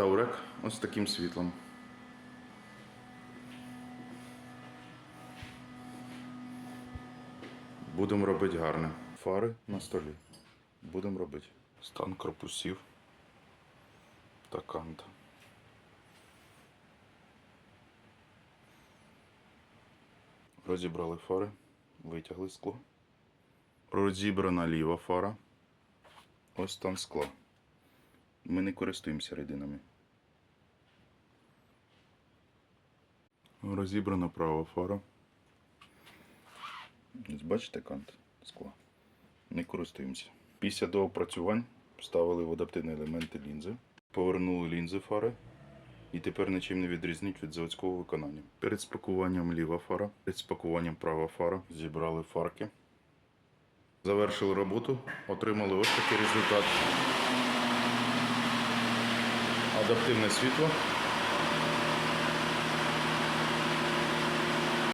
Таурек ось таким світлом. Будемо робити гарне. Фари на столі. Будемо робити. Стан корпусів та канта. Розібрали фари, витягли скло. Розібрана ліва фара. Ось там скло. Ми не користуємося рідинами. Розібрана права фара. Бачите кант скла. Не користуємося. Після доопрацювань вставили в адаптивні елементи лінзи, повернули лінзи фари і тепер нічим не відрізнить від заводського виконання. Перед спакуванням ліва фара, перед спакуванням права фара зібрали фарки. Завершили роботу, отримали ось такий результат. Адаптивне світло